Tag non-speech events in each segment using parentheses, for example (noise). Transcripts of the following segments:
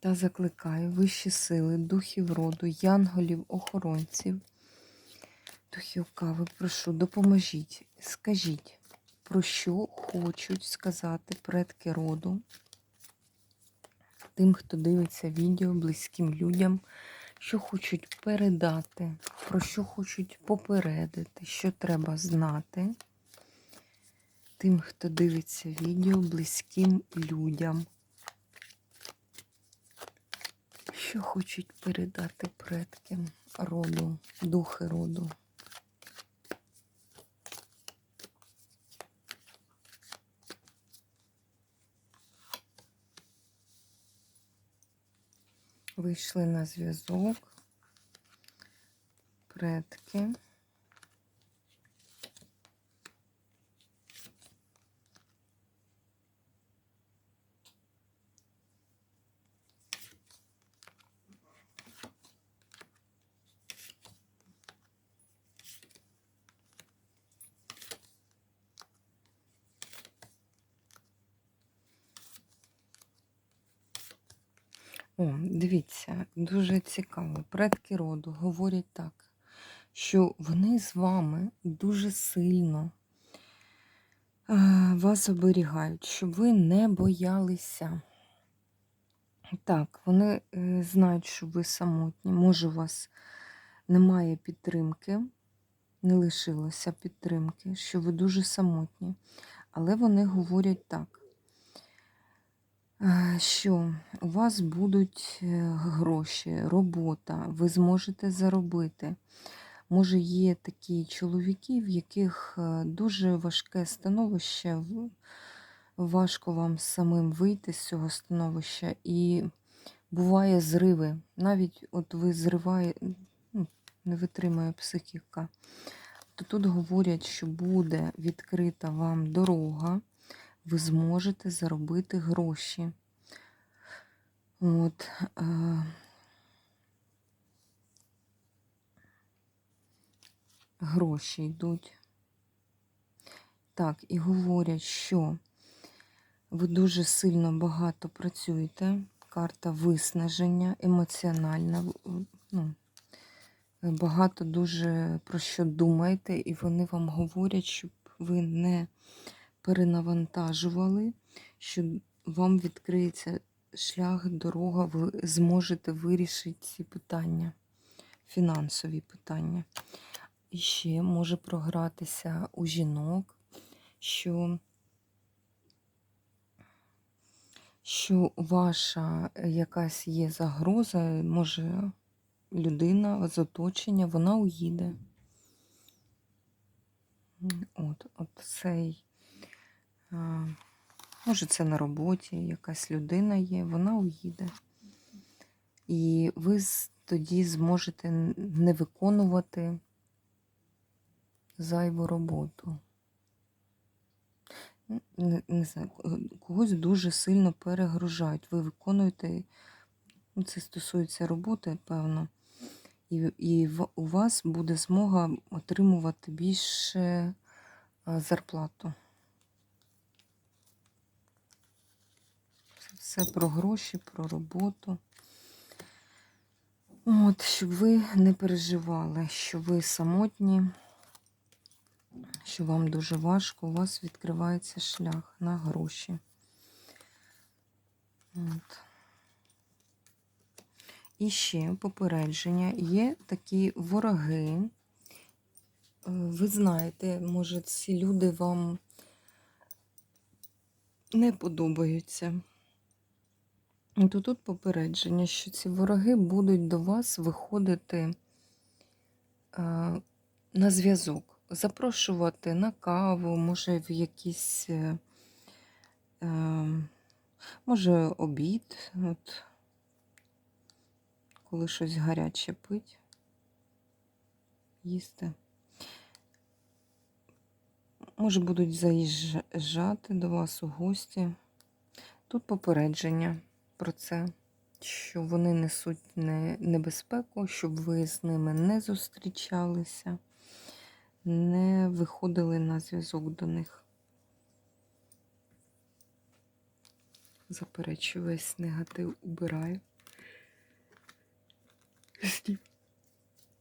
Та закликаю вищі сили, духів роду, янголів, охоронців, духів кави, прошу, допоможіть, скажіть, про що хочуть сказати предки роду, тим, хто дивиться відео, близьким людям, що хочуть передати, про що хочуть попередити, що треба знати. Тим, хто дивиться відео близьким людям. Що хочуть передати предки роду, духи роду? Вийшли на зв'язок, предки. О, дивіться, дуже цікаво. Предки роду говорять так, що вони з вами дуже сильно вас оберігають, щоб ви не боялися. Так, вони е, знають, що ви самотні. Може, у вас немає підтримки, не лишилося підтримки, що ви дуже самотні. Але вони говорять так. Що у вас будуть е, гроші, робота, ви зможете заробити. Може, є такі чоловіки, в яких е, дуже важке становище, важко вам самим вийти з цього становища, і буває зриви. Навіть от ви зриває, ну, не витримує психіка, то тут говорять, що буде відкрита вам дорога ви зможете заробити гроші. От. Е, гроші йдуть. Так, і говорять, що ви дуже сильно багато працюєте. Карта виснаження, емоціональна. ну, Багато дуже про що думаєте, і вони вам говорять, щоб ви не перенавантажували, що вам відкриється шлях, дорога, ви зможете вирішити ці питання, фінансові питання. І ще може програтися у жінок, що що ваша якась є загроза, може людина з оточення, вона уїде. От, от цей Може, це на роботі якась людина є, вона уїде. І ви тоді зможете не виконувати зайву роботу. Не, не знаю, когось дуже сильно перегружають. Ви виконуєте, ну, це стосується роботи, певно, і і у вас буде змога отримувати більше зарплату. Все про гроші, про роботу. От, щоб ви не переживали, що ви самотні, що вам дуже важко, у вас відкривається шлях на гроші. От. І ще попередження, є такі вороги. Е, ви знаєте, може, ці люди вам не подобаються то тут попередження, що ці вороги будуть до вас виходити а, на зв'язок, запрошувати на каву, може, в якийсь, е, е, може, обід, от, коли щось гаряче пить, їсти. Може, будуть заїжджати до вас у гості. Тут попередження про це, що вони несуть не- небезпеку, щоб ви з ними не зустрічалися, не виходили на зв'язок до них. Заперечую весь негатив, убираю.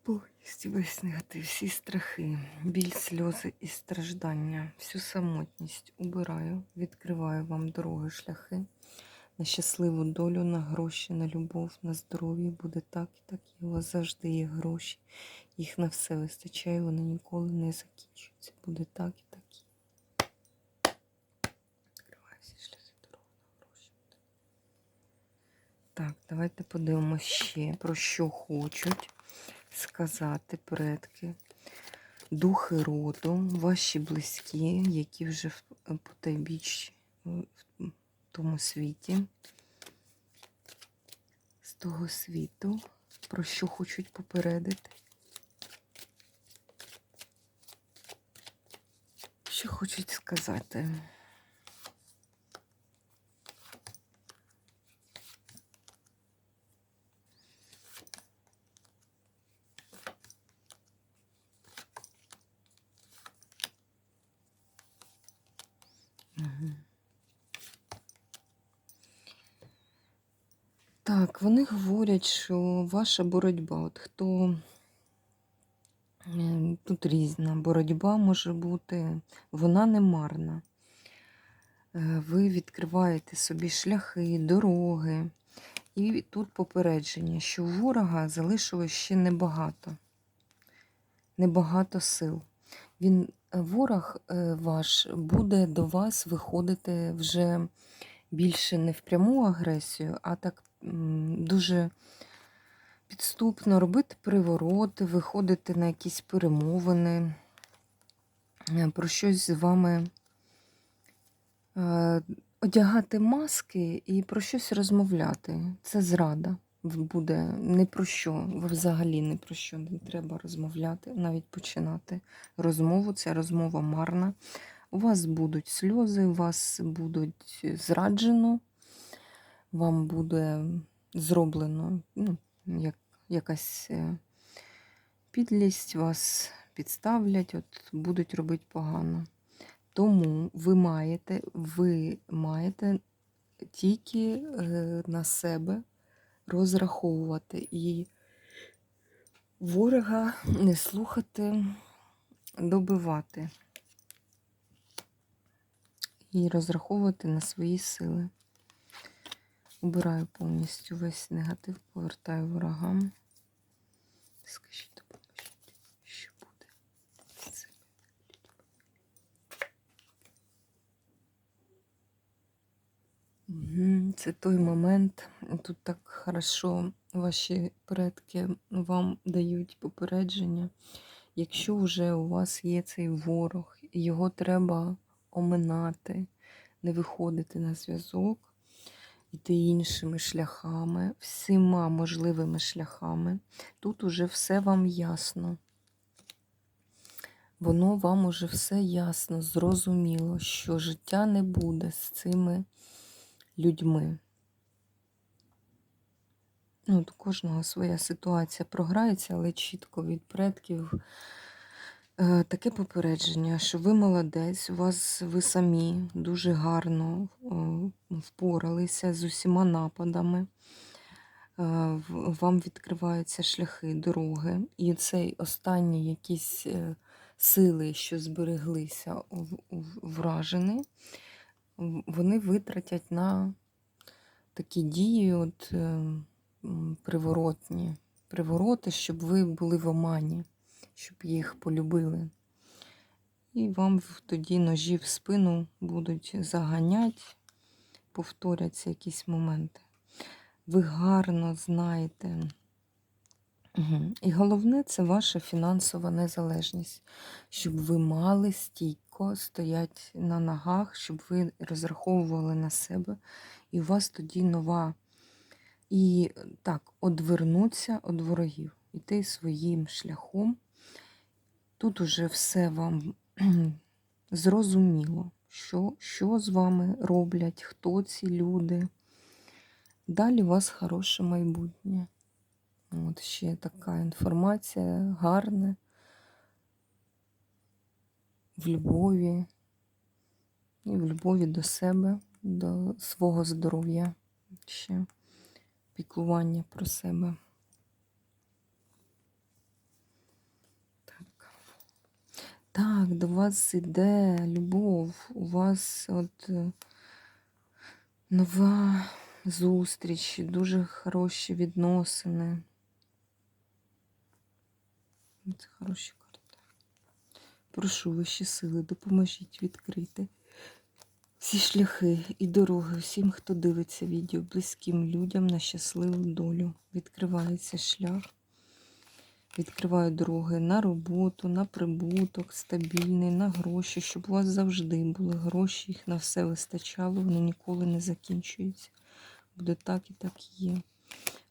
Повністю весь негатив, всі страхи, біль, сльози і страждання, всю самотність убираю, відкриваю вам дороги, шляхи на щасливу долю, на гроші, на любов, на здоров'я. Буде так і так. І у вас завжди є гроші. Їх на все вистачає, вони ніколи не закінчуються. Буде так і так. Відкриваю всі шляхи дороги на гроші. Так, давайте подивимося ще, про що хочуть сказати предки, духи роду, ваші близькі, які вже в потайбіч в тому світі, з того світу, про що хочуть попередити. Що хочуть сказати? Вони говорять, що ваша боротьба, от хто е, тут різна боротьба може бути, вона не марна. Е, Ви відкриваєте собі шляхи, дороги. І тут попередження, що у ворога залишилось ще небагато, небагато сил. Він, е, ворог е, ваш буде до вас виходити вже більше не в пряму агресію, а так дуже підступно робити привороти, виходити на якісь перемовини, е, про щось з вами е, одягати маски і про щось розмовляти. Це зрада буде не про що, взагалі не про що не треба розмовляти, навіть починати розмову. Ця розмова марна. У вас будуть сльози, у вас будуть зраджено, вам буде зроблено ну, як, якась е, підлість, вас підставлять, от будуть робити погано. Тому ви маєте, ви маєте тільки е, на себе розраховувати і ворога не слухати, добивати і розраховувати на свої сили. Убираю повністю весь негатив, повертаю ворогам. Скажіть, допоможіть, що буде з цими людьми. Це той момент. Тут так хорошо ваші предки вам дають попередження. Якщо вже у вас є цей ворог, його треба оминати, не виходити на зв'язок, йти іншими шляхами, всіма можливими шляхами. Тут уже все вам ясно. Воно вам уже все ясно, зрозуміло, що життя не буде з цими людьми. Ну, до кожного своя ситуація програється, але чітко від предків таке попередження, що ви молодець, у вас ви самі дуже гарно е, впоралися з усіма нападами. Е, Вам відкриваються шляхи, дороги. І цей останні якісь е, сили, що збереглися вражені, вони витратять на такі дії, от, е, приворотні, привороти, щоб ви були в омані, щоб їх полюбили. І вам тоді ножі в спину будуть заганяти, повторяться якісь моменти. Ви гарно знаєте. І головне це ваша фінансова незалежність, щоб ви мали стійко стояти на ногах, щоб ви розраховували на себе, і у вас тоді нова І так, одвернуться від ворогів, іти своїм шляхом. Тут уже все вам (clears throat) зрозуміло, що, що з вами роблять, хто ці люди. Далі у вас хороше майбутнє. От ще така інформація гарна. В любові. І в любові до себе, до свого здоров'я. Ще піклування про себе. Так, до вас іде любов. У вас от е, нова зустріч, дуже хороші відносини. Це хороші карти. Прошу вищі сили, допоможіть відкрити всі шляхи і дороги всім, хто дивиться відео, близьким людям на щасливу долю. Відкривається шлях, відкриваю дороги на роботу, на прибуток, стабільний, на гроші, щоб у вас завжди були гроші, їх на все вистачало, вони ніколи не закінчуються. Буде так і так є.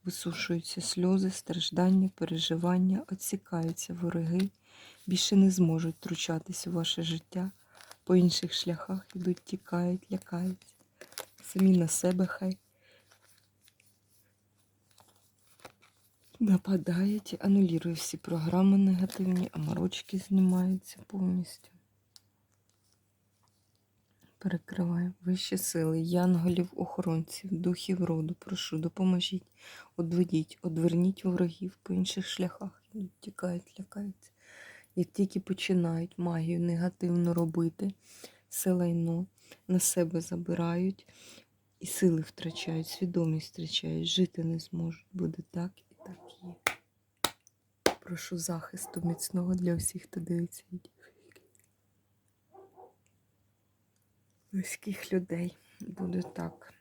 Висушуються сльози, страждання, переживання, отсікаються вороги, більше не зможуть втручатися у ваше життя по інших шляхах ідуть, тікають, лякаються. Самі на себе хай нападають, анулює всі програми негативні, а морочки знімаються повністю. Перекриваю вищі сили, янголів, охоронців, духів роду, прошу, допоможіть, одведіть, одверніть ворогів по інших шляхах, тікають, лякаються як тільки починають магію негативно робити, все лайно на себе забирають і сили втрачають, свідомість втрачають, жити не зможуть. Буде так і так є. Прошу захисту міцного для всіх, хто дивиться відео. Близьких людей буде так.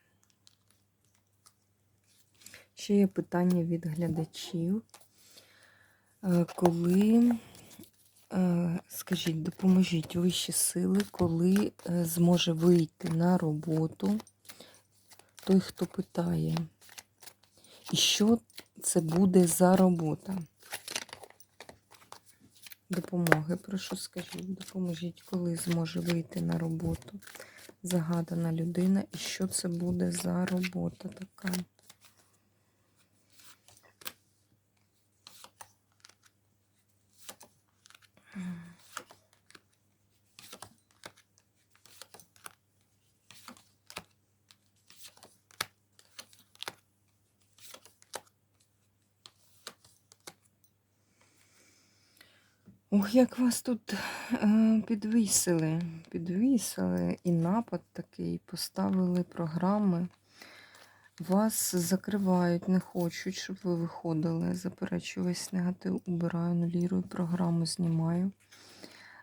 Ще є питання від глядачів. Е, коли Е, скажіть, допоможіть вищі сили, коли е, зможе вийти на роботу той, хто питає. Що це буде за робота? Допомоги, прошу скажіть, допоможіть, коли зможе вийти на роботу загадана людина, і що це буде за робота така? Ох, як вас тут е, підвісили, підвісили і напад такий, поставили програми. Вас закривають, не хочуть, щоб ви виходили. Заперечу весь негатив, убираю, нулірую, програму знімаю.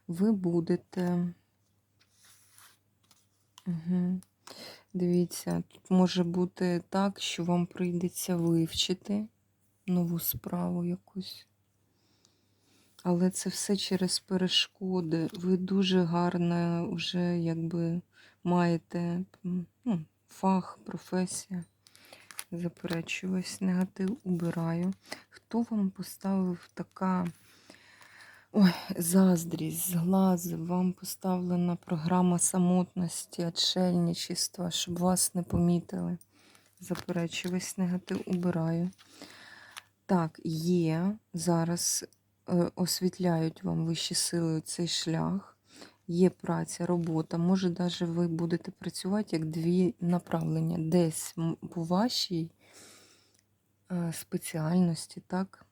Ви будете. Угу. Дивіться, тут може бути так, що вам прийдеться вивчити нову справу якусь. Але це все через перешкоди. Ви дуже гарно вже якби маєте ну, фах, професія. Заперечую, весь негатив убираю. Хто вам поставив така ой, заздрість, зглаз, вам поставлена програма самотності, отшельничества, щоб вас не помітили. Заперечую, весь негатив убираю. Так, є зараз освітляють вам вищі сили цей шлях. Є праця, робота. Може, навіть ви будете працювати як дві направлення. Десь по вашій е, спеціальності, так?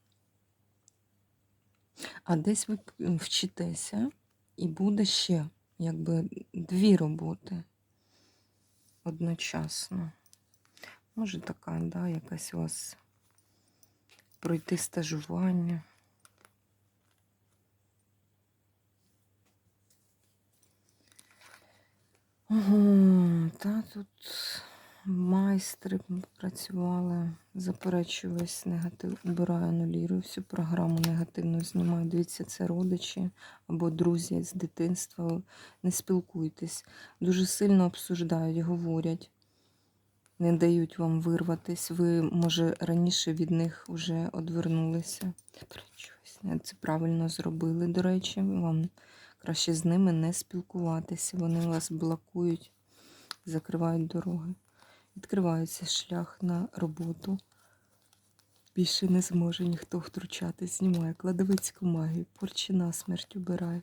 А десь ви вчитеся, і буде ще якби дві роботи одночасно. Може, така, да, якась у вас пройти стажування. Угу, Та тут майстри працювали, заперечую весь негатив, убираю, анулірую всю програму негативну знімаю. Дивіться, це родичі або друзі з дитинства. Не спілкуйтесь. Дуже сильно обсуждають, говорять. не дають вам вирватись. Ви, може, раніше від них вже одвернулися. Це правильно зробили, до речі. Вам краще з ними не спілкуватися. Вони вас блокують, закривають дороги. Відкривається шлях на роботу. Більше не зможе ніхто втручатись, знімає кладовицьку магію, порчі на смерть убирає,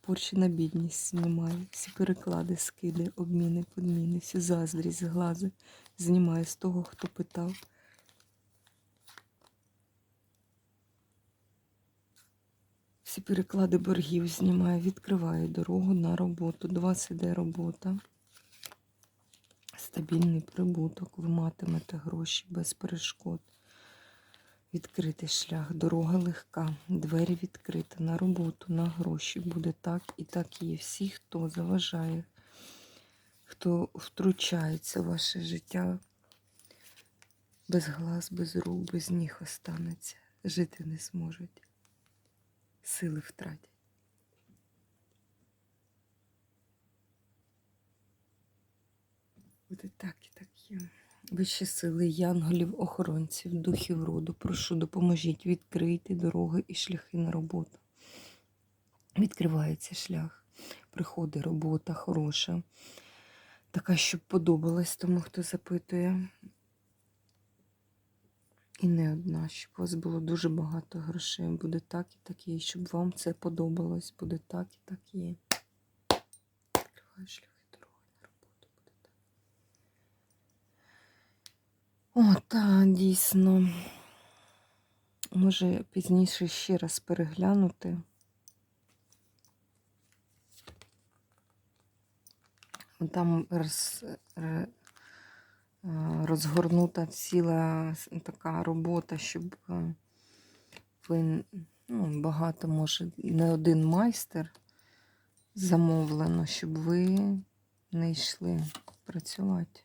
порчі на бідність знімає, всі переклади, скиди, обміни, подміни, всю заздрість, глази знімає з того, хто питав. Всі переклади боргів знімає, відкриває дорогу на роботу. До вас іде робота. Стабільний прибуток. Ви матимете гроші без перешкод. Відкритий шлях, дорога легка, двері відкриті на роботу, на гроші. Буде так і так є. Всі, хто заважає, хто втручається в ваше життя, без глаз, без рук, без ніг останеться. Жити не зможуть. Сили втратять. Буде так і так є. Вищі сили, янголів, охоронців, духів роду, прошу, допоможіть відкрити дороги і шляхи на роботу. Відкривається шлях, приходить робота хороша, така, щоб подобалась тому, хто запитує. І не одна, щоб у вас було дуже багато грошей. Буде так і так є, щоб вам це подобалось. Буде так і так є. Шляхи дороги на роботу. Буде так. О, так, дійсно. Може пізніше ще раз переглянути. Там роз, е, розгорнута ціла така робота, щоб е, ви ну, багато, може, не один майстер замовлено, щоб ви не йшли працювати.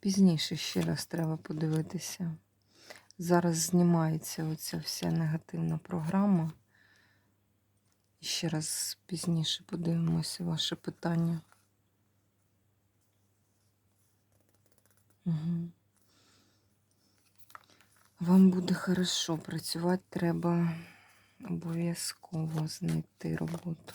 Пізніше ще раз треба подивитися. Зараз знімається оця вся негативна програма. І ще раз пізніше подивимося ваше питання. Угу. Вам буде хорошо працювати, треба обов'язково знайти роботу.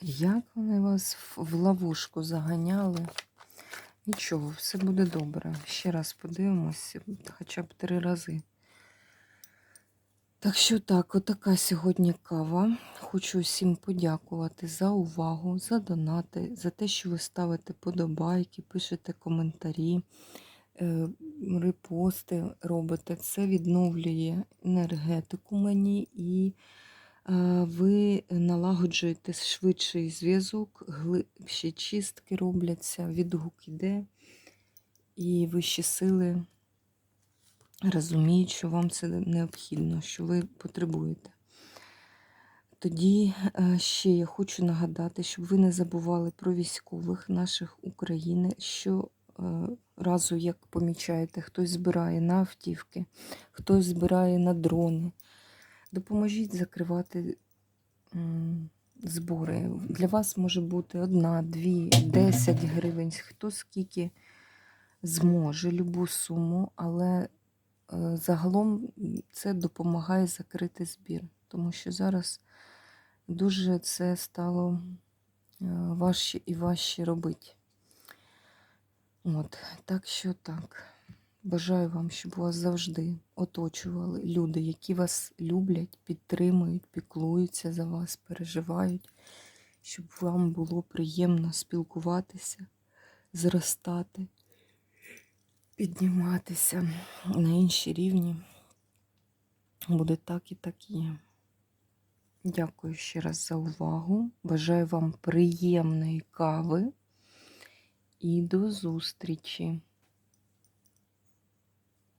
Як вони вас в- ловушку заганяли? Нічого, все буде добре. Ще раз подивимося, хоча б три рази. Так що так, отака сьогодні кава. Хочу всім подякувати за увагу, за донати, за те, що ви ставите подобайки, пишете коментарі, е, репости робите. Це відновлює енергетику мені і ви налагоджуєте швидший зв'язок, глибші чистки робляться, відгук іде, і вищі сили розуміють, що вам це необхідно, що ви потребуєте. Тоді е, ще я хочу нагадати, щоб ви не забували про військових наших України, що е, разу, як помічаєте, хтось збирає на автівки, хтось збирає на дрони. Допоможіть закривати збори. Для вас може бути одна, дві, десять гривень, хто скільки зможе, любу суму, але е, загалом це допомагає закрити збір, тому що зараз дуже це стало е, важче і важче робити. От, так що так. Бажаю вам, щоб вас завжди оточували люди, які вас люблять, підтримують, піклуються за вас, переживають, щоб вам було приємно спілкуватися, зростати, підніматися на інші рівні. Буде так і так є. Дякую ще раз за увагу. Бажаю вам приємної кави і до зустрічі!